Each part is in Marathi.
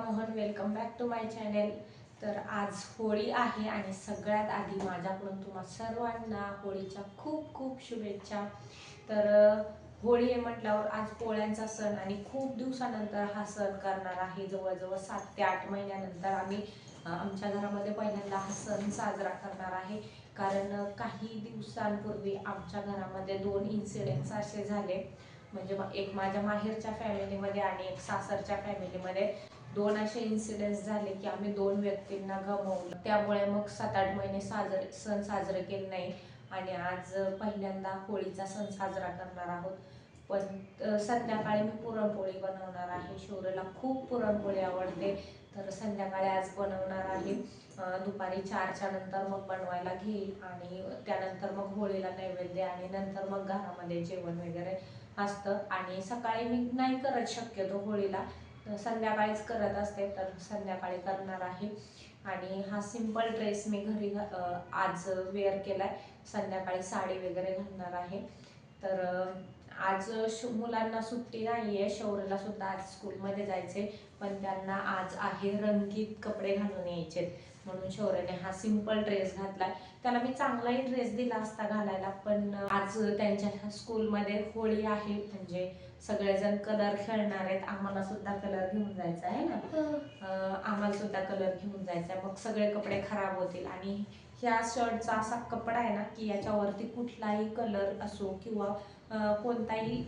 Mohan. Welcome back to my channel तर आज होळी आहे आणि सगळ्यात आधी माझ्याकडून तुम्हा सर्वांना होळीच्या खूप खूप शुभेच्छा. तर होळी आहे म्हटल्यावर आज पोळ्यांचा सण आणि खूप दिवसानंतर हा सण करणार आहे. जवळजवळ सात ते आठ महिन्यानंतर आम्ही आमच्या घरामध्ये पहिल्यांदा हा सण साजरा करणार आहे. कारण काही दिवसांपूर्वी आमच्या घरामध्ये दोन इन्सिडेंट्स असे झाले. म्हणजे एक माझ्या माहेरच्या फॅमिलीमध्ये आणि एक सासरच्या फॅमिलीमध्ये दोन असे इन्सिडेंट्स झाले की आम्ही दोन व्यक्तींना गमावलं. त्यामुळे मग सात आठ महिने साजरे सण साजरे केले नाही आणि आज पहिल्यांदा होळीचा सण साजरा करणार आहोत. पण संध्याकाळी मी पुरणपोळी बनवणार आहे. शौर्यला खूप पुरणपोळी आवडते. तर संध्याकाळी आज बनवणार आहे. दुपारी चारच्या नंतर मग बनवायला घेईल आणि त्यानंतर मग होळीला नैवेद्य आणि नंतर मग घरामध्ये जेवण वगैरे असतं. आणि सकाळी मी नाही करत शक्यतो होळीला. संध्याकाळीच करत असते तर संध्याकाळी करणार आहे. आणि हा सिंपल ड्रेस मी घरी घा- आज वेअर केलाय. संध्याकाळी साडी वगैरे घालणार आहे. तर आज मुलांना सुट्टी नाही आहे शौर्यला सुद्धा आज स्कूलमध्ये जायचे पण त्यांना आज आहे रंगीत कपडे घालून यायचे म्हणून शौर्यने हा सिंपल ड्रेस घातलाय. त्याला मी चांगलाही ड्रेस दिला असता घालायला. पण आज त्यांच्या स्कूलमध्ये होळी आहे. म्हणजे सगळेजण कलर खेळणार आहेत. आम्हाला सुद्धा कलर घेऊन जायचा आहे ना? आम्हाला सुद्धा कलर घेऊन जायचा आहे. मग सगळे कपडे खराब होतील. आणि ह्या शर्टचा असा कपडा आहे ना की याच्यावरती कुठलाही कलर असो किंवा कोणताही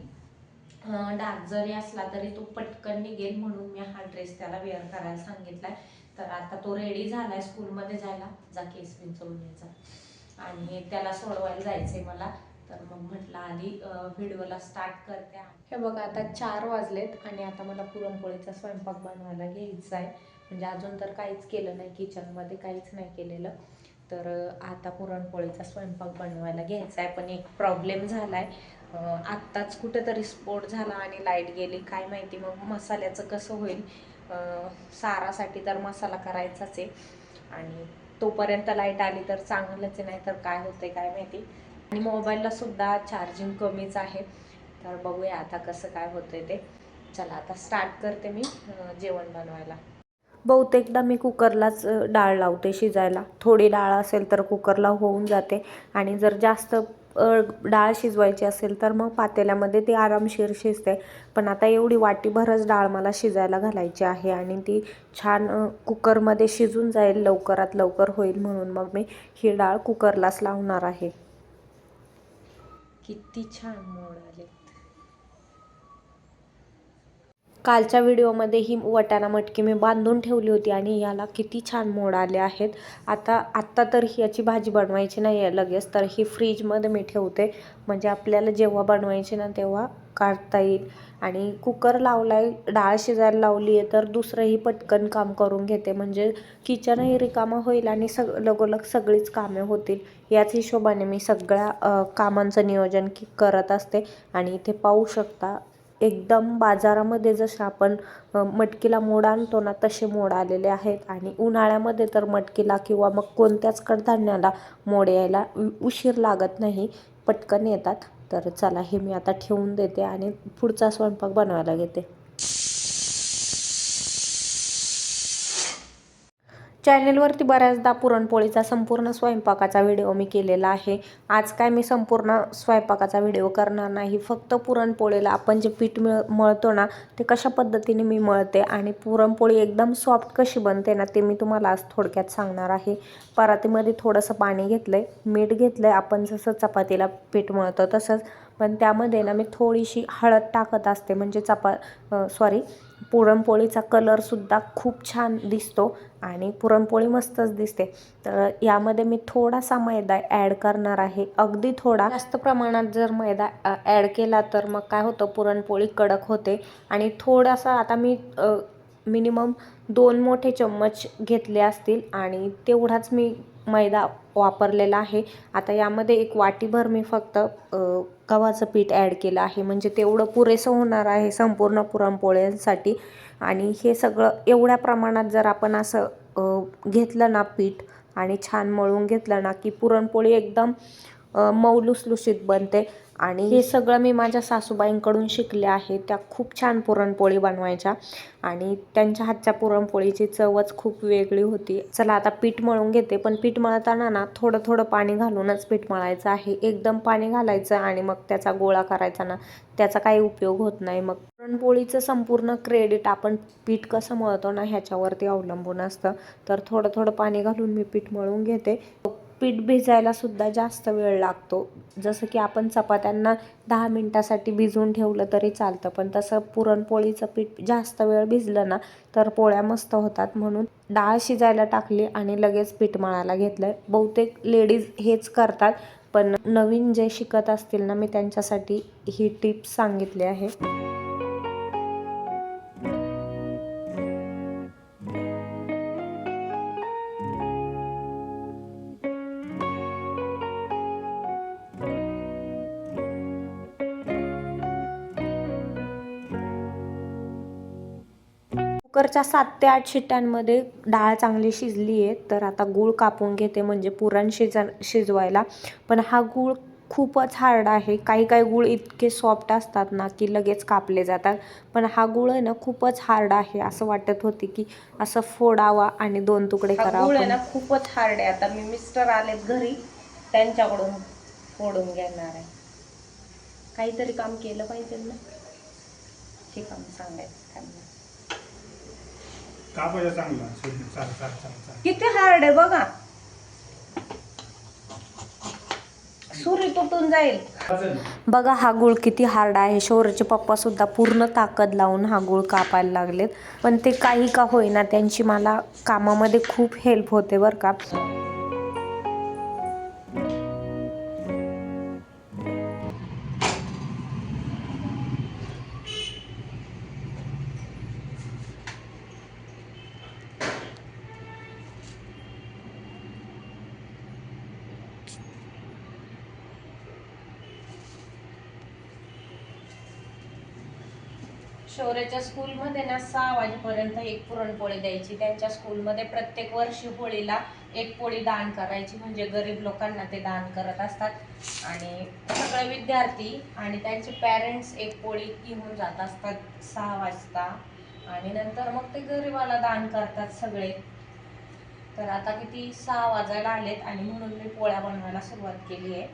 डाग जरी असला तरी तो पटकन निघेल म्हणून मी हा ड्रेस त्याला वेअर करायला सांगितलाय. तर आता तो रेडी झालाय स्कूलमध्ये जायला. जा केस विंचरून यायचा आणि त्याला सोडवायला जायचंय मला. तर मग म्हटलं आधी व्हिडिओला स्टार्ट करते हे बघा आता चार वाजलेत आणि आता मला पुरणपोळीचा स्वयंपाक बनवायला घ्यायचा आहे. म्हणजे अजून तर काहीच केलं नाही किचनमध्ये काहीच नाही केलेलं. तर आता पुरणपोळीचा स्वयंपाक बनवायला घ्यायचा आहे. पण एक प्रॉब्लेम झाला आहे आत्ताच कुठेतरी स्फोट झाला आणि लाइट गेली. काय माहिती मग मसाल्याचं कसं होईल? सारासाठी तर मसाला करायचाच आहे. आणि तोपर्यंत लाइट आली तर चांगलंच आहे नाही तर काय होतं काय माहिती. आणि मोबाईलला सुद्धा चार्जिंग कमीच आहे. तर बघूया आता कसं काय होतंय ते. चला आता स्टार्ट करते मी जेवण बनवायला. बहुतेकदा मी कुकरलाच डाळ लावते शिजायला. थोडी डाळ असेल तर कुकरला होऊन जाते. आणि जर जास्त डाळ शिजवायची असेल तर मग पातेल्यामध्ये ती आरामशीर शिजते. पण आता एवढी वाटीभरच डाळ मला शिजायला घालायची आहे आणि ती छान कुकरमध्ये शिजून जाईल लवकरात लवकर होईल म्हणून मग मी ही डाळ कुकरलाच लावणार आहे. किती छान मोड आले कालच्या व्हिडिओमध्ये ही वटाणा मटकी मी बांधून ठेवली होती आणि याला किती छान मोड आले आहेत. आता आत्ता तर ही याची भाजी बनवायची नाही आहे लगेच तर ही फ्रीजमध्ये मी ठेवते. म्हणजे आपल्याला जेव्हा बनवायची ना तेव्हा काढता येईल. आणि कुकर लावला आहे डाळ शिजायला लावली आहे तर दुसरंही पटकन काम करून घेते. म्हणजे किचनही रिकामं होईल आणि सग लगोलग सगळीच कामे होतील. याच हिशोबाने मी सगळ्या कामांचं नियोजन की करत असते. आणि इथे पाहू शकता एकदम बाजारामध्ये जसं आपण मटकीला मोड आणतो ना तसे मोड आलेले आहेत. आणि उन्हाळ्यामध्ये तर मटकीला किंवा मग कोणत्याच कडधान्याला मोड यायला उ- उशीर लागत नाही पटकन येतात. तर चला हे मी आता ठेवून देते आणि पुढचा स्वयंपाक बनवायला घेते. चॅनेलवरती बऱ्याचदा पुरणपोळीचा संपूर्ण स्वयंपाकाचा व्हिडिओ मी केलेला आहे. आज काय मी संपूर्ण स्वयंपाकाचा व्हिडिओ करणार नाही. फक्त पुरणपोळीला आपण जे पीठ मिळ मळतो ना ते कशा पद्धतीने मी मळते आणि पुरणपोळी एकदम सॉफ्ट कशी बनते ना ते मी तुम्हाला आज थोडक्यात सांगणार आहे. परातीमध्ये थोडंसं पाणी घेतलं आहे मीठ घेतलं आहे आपण जसं चपातीला पीठ मळतो तसंच पण त्यामध्ये ना मी थोडीशी हळद टाकत असते. म्हणजे चपा सॉरी पुरणपोळीचा कलरसुद्धा खूप छान दिसतो आणि पुरणपोळी मस्तच दिसते. तर यामध्ये मी थोडासा मैदा ॲड करणार आहे. अगदी थोडा. जास्त प्रमाणात जर मैदा ॲड केला तर मग काय होतं? पुरणपोळी कडक होते आणि थोडासा आता मी मिनिमम दोन मोठे चम्मच घेतले असतील आणि तेवढाच मी मैदा वापरलेला आहे. आता यामध्ये एक वाटीभर मी फक्त गव्हाचं पीठ ॲड केलं आहे. म्हणजे तेवढं पुरेसं होणार आहे संपूर्ण पुरणपोळ्यांसाठी. आणि हे सगळं एवढ्या प्रमाणात जर आपण असं घेतलं ना पीठ आणि छान मळून घेतलं ना की पुरणपोळी एकदम अ, मऊ लुसलुशीत बनते. आणि हे सगळं मी माझ्या सासूबाईंकडून शिकले आहे. त्या खूप छान पुरणपोळी बनवायच्या आणि त्यांच्या हातच्या पुरणपोळीची चवच खूप वेगळी होती. चला आता पीठ मळून घेते पण पीठ मळताना ना थोडं थोडं पाणी घालूनच पीठ मळायचं आहे. एकदम पाणी घालायचं आणि मग त्याचा गोळा करायचा ना त्याचा काही उपयोग होत नाही. मग पुरणपोळीचं संपूर्ण क्रेडिट आपण पीठ कसं मळतो ना ह्याच्यावरती अवलंबून असतं. तर थोडं थोडं पाणी घालून मी पीठ मळून घेते. पीठ भिजायला सुद्धा जास्त वेळ लागतो. जसं की आपण चपात्यांना दहा मिनटासाठी भिजवून ठेवलं तरी चालतं पण तसं पुरणपोळीचं पीठ जास्त वेळ भिजलं ना तर पोळ्या मस्त होतात म्हणून डाळ शिजायला टाकली आणि लगेच पीठ मळायला घेतलं बहुतेक लेडीज हेच करतात पण नवीन जे शिकत असतील ना मी त्यांच्यासाठी ही टिप्स सांगितली आहे. कुकरच्या सात ते आठ शिट्ट्यांमध्ये डाळ चांगली शिजली आहे तर आता गूळ कापून घेते म्हणजे पुरण शिज शिजवायला. पण हा गूळ खूपच हार्ड आहे. काही काही गूळ इतके सॉफ्ट असतात ना की लगेच कापले जातात. पण हा गूळ आहे ना खूपच हार्ड आहे. असं वाटत होते की असं फोडावा आणि दोन तुकडे करावा आहे ना खूपच हार्ड आहे. आता मी मिस्टर आलेत घरी त्यांच्याकडून फोडून घेणार आहे. काहीतरी काम केलं पाहिजे ना? हे काम सांगायचं. कापायचा चांगला? चाल चाल चाल चाल किती हार्ड आहे बघा. सुरी तुटून जाईल. बघा हा गुळ किती हार्ड आहे. शौर्यचे पप्पा सुद्धा पूर्ण ताकद लावून हा गुळ कापायला लागलेत. पण ते काही का होईना त्यांची मला कामामध्ये खूप हेल्प होते बरं का. शौर्याच्या स्कूलमध्ये ना सहा वाजेपर्यंत एक पुरणपोळी द्यायची. त्यांच्या स्कूलमध्ये प्रत्येक वर्षी होळीला एक पोळी दान करायची. म्हणजे गरीब लोकांना ते दान करत असतात. आणि सगळे विद्यार्थी आणि त्यांचे पॅरेंट्स एक पोळी घेऊन जात असतात सहा वाजता. आणि नंतर मग ते गरिबाला दान करतात सगळे. तर आता किती सहा वाजायला आलेत आणि म्हणून मी पोळ्या बनवायला सुरुवात केली आहे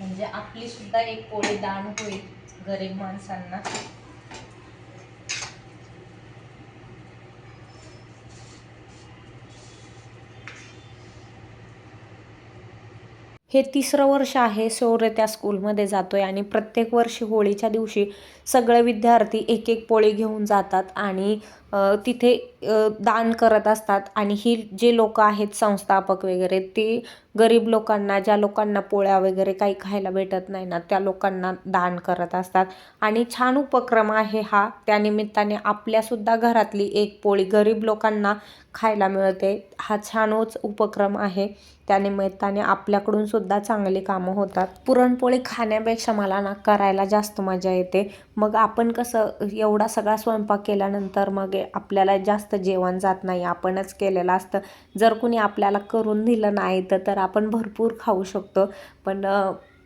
म्हणजे आपली सुद्धा एक पोळी दान होईल गरीब माणसांना. हे तिसरं वर्ष आहे. शौर्य त्या स्कूलमध्ये जातो आहे आणि प्रत्येक वर्षी होळीच्या दिवशी सगळे विद्यार्थी एक एक पोळी घेऊन जातात आणि तिथे दान करत असतात. आणि ही जे लोक आहेत संस्थापक वगैरे ते गरीब लोकांना ज्या लोकांना पोळ्या वगैरे काही खायला भेटत नाही ना त्या लोकांना दान करत असतात. आणि छान उपक्रम आहे हा. त्यानिमित्ताने आपल्यासुद्धा घरातली एक पोळी गरीब लोकांना खायला मिळते. हा छानच उपक्रम आहे. त्यानिमित्ताने आपल्याकडून सुद्धा चांगली कामं होतात. पुरणपोळी खाण्यापेक्षा मला ना करायला जास्त मजा येते. मग आपण कसं एवढा सगळा स्वयंपाक केल्यानंतर मग आपल्याला जास्त जेवण जात नाही आपणच केलेलं असतं. जर कुणी आपल्याला करून दिलं नाही तर आपण भरपूर खाऊ शकतो. पण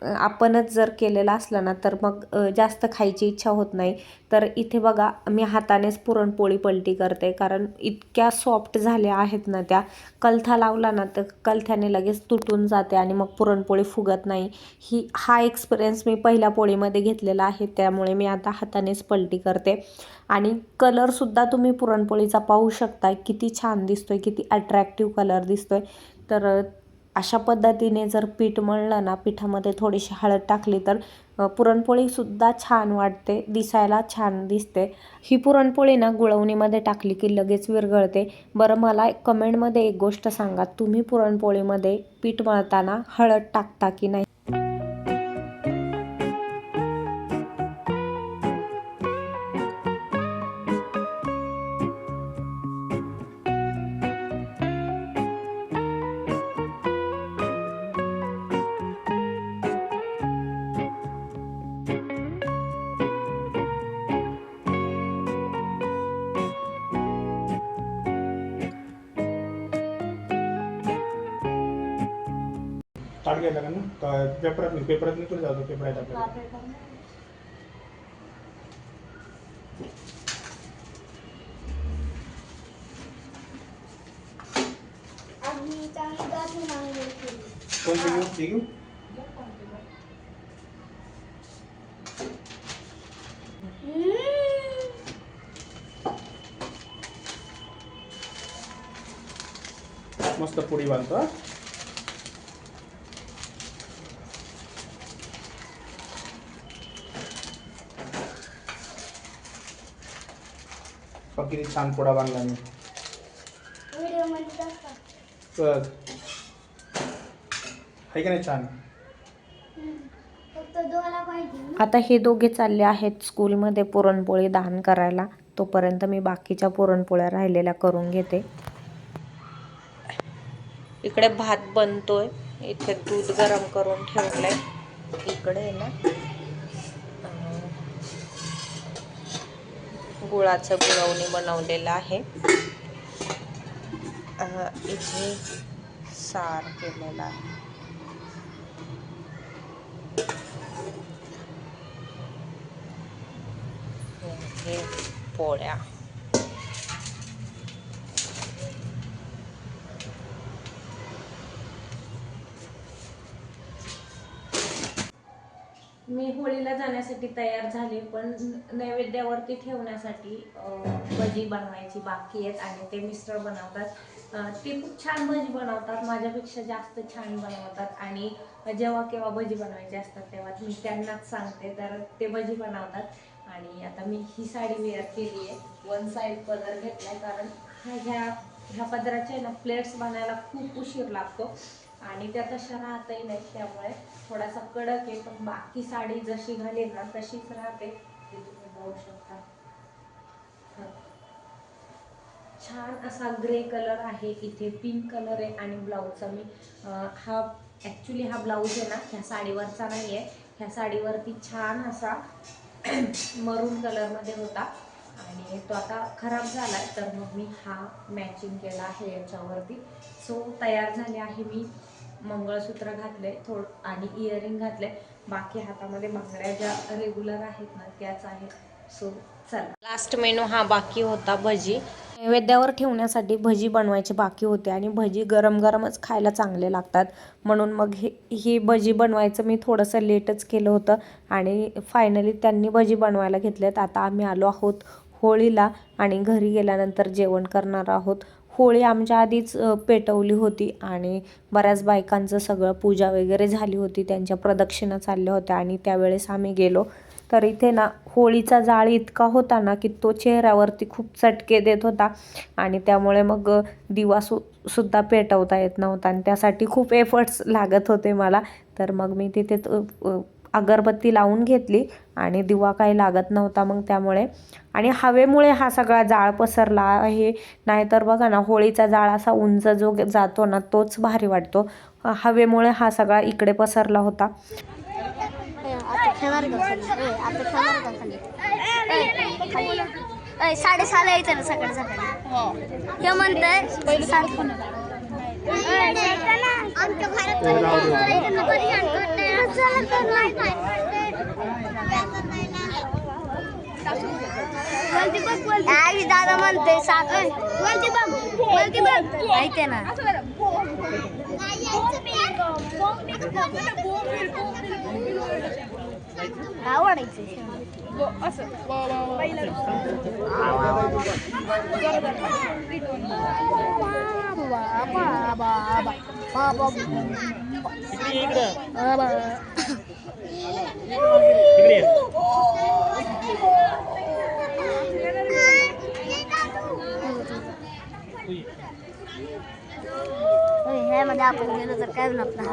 आपणच जर केलेलं असलं ना तर मग जास्त खायची इच्छा होत नाही. तर इथे बघा मी हातानेच पुरणपोळी पलटी करते. कारण इतक्या सॉफ्ट झाल्या आहेत ना त्या. कलथा लावला ना तर कलथ्याने लगेच तुटून जाते आणि मग पुरणपोळी फुगत नाही. ही हा एक्सपिरियन्स मी पहिल्या पोळीमध्ये घेतलेला आहे. त्यामुळे मी आता हातानेच पलटी करते. आणि कलरसुद्धा तुम्ही पुरणपोळीचा पाहू शकता किती छान दिसतोय किती अट्रॅक्टिव्ह कलर दिसतोय. तर अशा पद्धतीने जर पीठ मळलं ना पिठामध्ये थोडीशी हळद टाकली तर पुरणपोळीसुद्धा छान वाटते दिसायला छान दिसते. ही पुरणपोळी ना गुळवणीमध्ये टाकली की लगेच विरघळते. बरं मला कमेंटमध्ये एक गोष्ट सांगा. तुम्ही पुरणपोळीमध्ये पीठ मळताना हळद टाकता की नाही? घ्यायला का ना पेपरात नाही? पेपरात नाही तुला जातो? पेपर आहेत आपल्याला कोणती घेऊ? ती घेऊ? मस्त पुडी बांधतो किती छान पुडा बांधला मी. बघ. आहे का नाही छान? आता हे दोघे चालले आहेत स्कूलमध्ये पुरणपोळी दान करायला. तोपर्यंत मी बाकीच्या पुरणपोळ्या राहिलेल्या करून घेते. इकडे भात बनतोय. इथे दूध गरम करून ठेवलंय. इकडे ना? गुळाचं गुळवणी बनवलेलं आहे. इथे सार केलेला आहे. हे पोळ्या मी होळीला जाण्यासाठी तयार झाले पण नैवेद्यावरती ठेवण्यासाठी भजी बनवायची बाकी आहेत आणि ते मिस्टर बनवतात. ते खूप छान भजी बनवतात माझ्यापेक्षा जास्त छान बनवतात आणि जेव्हा केव्हा भजी बनवायची असतात तेव्हा मी त्यांनाच सांगते तर ते भजी बनवतात. आणि आता मी ही साडी वेअर केली आहे. वन साईड पदर घेतलाय कारण ह्या ह्या ह्या पदराच्या आहे ना प्लेट्स बनायला खूप उशीर लागतो. आणि त्या तशा राहतही नाही त्यामुळे थोडासा कडक आहे पण बाकी साडी जशी घालेल ना तशीच राहते. ते तुम्ही बघू शकता. छान असा ग्रे कलर आहे इथे पिंक कलर आहे आणि ब्लाऊजचा मी हा ॲक्च्युली हा ब्लाऊज आहे ना ह्या साडीवरचा नाही आहे ह्या साडीवरती छान असा मरून कलरमध्ये होता आणि तो आता खराब झाला तर मग मी हा मॅचिंग केला आहे याच्यावरती. सो तयार झाले आहे मी. मंगळसूत्र घातले थोड आणि इयरिंग घातले बाकी हातामध्ये बांगड्या ज्या रेग्युलर आहेत ना त्याच आहेत. सो चला. लास्ट मेनू हा बाकी होता भजी. नैवेद्यावर ठेवण्यासाठी भजी बनवायची बाकी होते आणि भजी गरम गरमच खायला चांगले लागतात. म्हणून मग हे ही भजी बनवायचं मी थोडंसं लेटच केलं होतं आणि फायनली त्यांनी भजी बनवायला घेतल्यात. आता आम्ही आलो आहोत होळीला आणि घरी गेल्यानंतर जेवण करणार आहोत. होळी आमच्या आधीच पेटवली होती आणि बऱ्याच बायकांचं सगळं पूजा वगैरे झाली होती त्यांच्या प्रदक्षिणा चालल्या होत्या आणि त्यावेळेस आम्ही गेलो. तर इथे ना होळीचा जाळ इतका होता ना की तो चेहऱ्यावरती खूप चटके देत होता आणि त्यामुळे मग दिवा सु सुद्धा पेटवता येत नव्हता आणि त्यासाठी खूप एफर्ट्स लागत होते मला. तर मग मी तिथे अगरबत्ती लावून घेतली आणि दिवा काही लागत नव्हता मग त्यामुळे. आणि हवेमुळे हा सगळा जाळ पसरला आहे. नाहीतर बघा ना होळीचा जाळ असा उंच जो जातो ना तोच भारी वाटतो. हवेमुळे हा सगळा इकडे पसरला होता. साडेसहाला यायचं ना सकाळी सकाळी हे. म्हणतंय आई दादा म्हणते साखर वरती बघ वरती बघ. ऐकते ना? आवडायचं असं. ह्यामध्ये आपण गेलो तर काय होणार आपला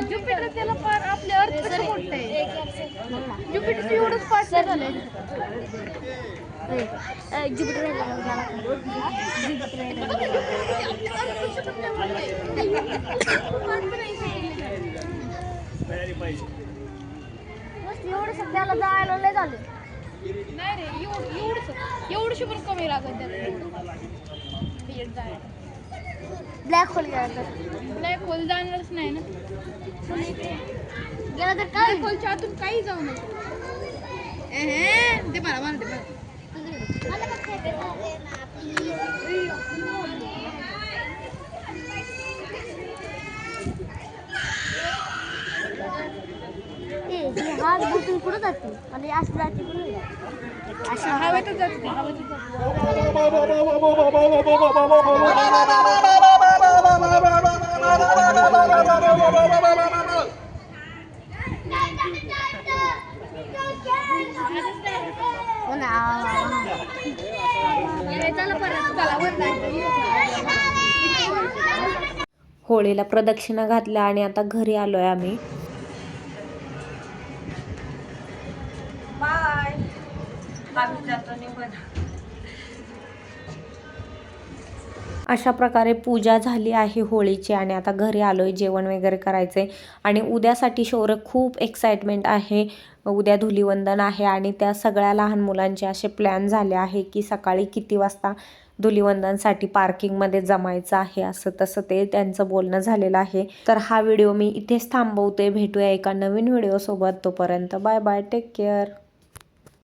ज्युपिटर त्याला फार आपले अर्थ कसं मोठं आहे ज्युपिटर एवढंच पाच झालंय. ज्युपिटर बस एवढं सध्याला जायला लय झालं नाही रे एवढं एवढंच एवढंशी पण कमी लागत त्याला. ब्लॅक होल गेला तर. ब्लॅक होल जाणारच नाही ना. गेला तर काय? होलच्या आतून काही जाऊ नको एहे, ते मला मला ते मला हात बुटून कुठं जाते? असं जाते कुठं अशी हवेतच जाते ते, हवेतच जाते. ना चला परत चला वर होळीला प्रदक्षिणा घातल्या आणि आता घरी आलोय आम्ही. आम्ही जातो निघून अशा प्रकारे पूजा झाली आहे होळीची आणि आता घरी आलो आहे जेवण वगैरे करायचे आणि उद्यासाठी शौर्य खूप एक्साइटमेंट आहे. उद्या धुलीवंदन आहे आणि त्या सगळ्या लहान मुलांचे असे प्लॅन झाले आहे की सकाळी किती वाजता धुलीवंदनसाठी पार्किंगमध्ये जमायचं आहे असं तसं ते त्यांचं बोलणं झालेलं आहे. तर हा व्हिडिओ मी इथेच थांबवते. भेटूया एका नवीन व्हिडिओसोबत. तोपर्यंत बाय बाय टेक केअर